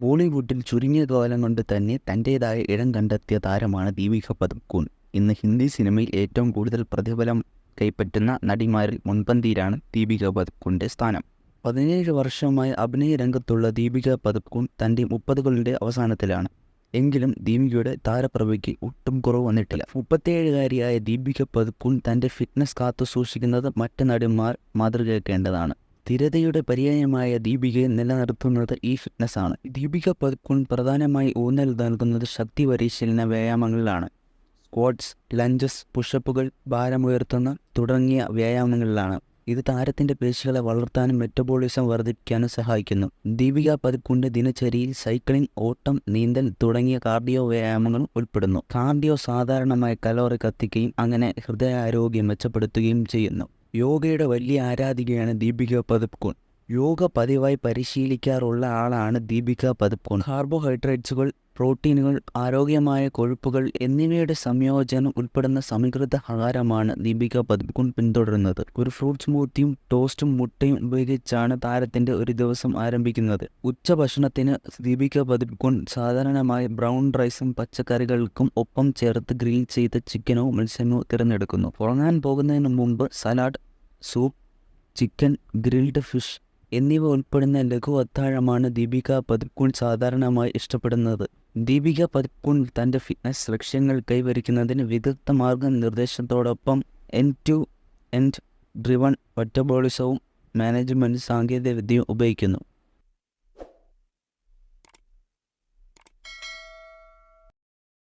ബോളിവുഡിൽ ചുരുങ്ങിയ കാലം കൊണ്ട് തന്നെ തന്റേതായ ഇടം കണ്ടെത്തിയ താരമാണ് ദീപിക പദുക്കോൺ. ഇന്ന് ഹിന്ദി സിനിമയിൽ ഏറ്റവും കൂടുതൽ പ്രതിഫലം കൈപ്പറ്റുന്ന നടിമാരിൽ മുൻപന്തിയിലാണ് ദീപിക പദുക്കോണിന്റെ സ്ഥാനം. പതിനേഴ് വർഷമായി അഭിനയ രംഗത്തുള്ള ദീപിക പദുക്കോൺ തന്റെ മുപ്പതുകളുടെ അവസാനത്തിലാണ്. എങ്കിലും ദീപികയുടെ താരപ്രഭയ്ക്ക് ഒട്ടും കുറവ് വന്നിട്ടില്ല. മുപ്പത്തിയേഴുകാരിയായ ദീപിക പദുക്കോൺ തന്റെ ഫിറ്റ്നസ് കാത്തു സൂക്ഷിക്കുന്നത് മറ്റ് നടിമാർ മാതൃകയാക്കേണ്ടതാണ്. സ്ഥിരതയുടെ പര്യായമായ ദീപികയെ നിലനിർത്തുന്നത് ഈ ഫിറ്റ്നസ് ആണ് ദീപിക പതുക്കുൺ പ്രധാനമായി ഊന്നൽ നൽകുന്നത് ശക്തി പരിശീലന വ്യായാമങ്ങളിലാണ്. സ്ക്വാട്സ് ലഞ്ചസ് പുഷപ്പുകൾ ഭാരമുയർത്തുന്ന തുടങ്ങിയ വ്യായാമങ്ങളിലാണ്. ഇത് താരത്തിന്റെ പേശികളെ വളർത്താനും മെറ്റബോളിസം വർദ്ധിപ്പിക്കാനും സഹായിക്കുന്നു. ദീപിക പതുക്കുണ്ട് ദിനചര്യയിൽ സൈക്ലിംഗ് ഓട്ടം നീന്തൽ തുടങ്ങിയ കാർഡിയോ വ്യായാമങ്ങളും ഉൾപ്പെടുന്നു. കാർഡിയോ സാധാരണമായി കലോറി കത്തിക്കുകയും അങ്ങനെ ഹൃദയാരോഗ്യം മെച്ചപ്പെടുത്തുകയും ചെയ്യുന്നു. യോഗയുടെ വലിയ ആരാധികയാണ് ദീപിക പദുക്കോൺ. യോഗ പതിവായി പരിശീലിക്കാറുള്ള ആളാണ് ദീപിക പദുക്കോൺ. കാർബോഹൈഡ്രേറ്റ്സുകൾ പ്രോട്ടീനുകൾ ആരോഗ്യമായ കൊഴുപ്പുകൾ എന്നിവയുടെ സംയോജനം ഉൾപ്പെടുന്ന സമീകൃത ആഹാരമാണ് ദീപിക പതിപ്പുകൾ പിന്തുടരുന്നത്. ഒരു ഫ്രൂട്ട്സ് സ്മൂത്തിയും ടോസ്റ്റും മുട്ടയും ഉപയോഗിച്ചാണ് താരത്തിന്റെ ഒരു ദിവസം ആരംഭിക്കുന്നത്. ഉച്ചഭക്ഷണത്തിന് ദീപിക പതിപ്പുകൾ സാധാരണമായി ബ്രൗൺ റൈസും പച്ചക്കറികൾക്കും ഒപ്പം ചേർത്ത് ഗ്രിൽ ചെയ്ത ചിക്കനോ മത്സ്യമോ തിരഞ്ഞെടുക്കുന്നു. ഉറങ്ങാൻ പോകുന്നതിന് മുമ്പ് salad soup chicken grilled fish എന്നിവ ഉൾപ്പെടുന്ന ലഘു അത്താഴമാണ് ദീപിക പതുക്കൂൺ സാധാരണമായി ഇഷ്ടപ്പെടുന്നത്. ദീപിക പതുക്കൂൺ തന്റെ ഫിറ്റ്നസ് ലക്ഷ്യങ്ങൾ കൈവരിക്കുന്നതിന് വിദഗ്ധ മാർഗനിർദ്ദേശത്തോടൊപ്പം എൻ ടു എൻഡ് ഡ്രിവൺ ഒറ്റബോളിസവും മാനേജ്മെന്റ് സാങ്കേതികവിദ്യയും ഉപയോഗിക്കുന്നു.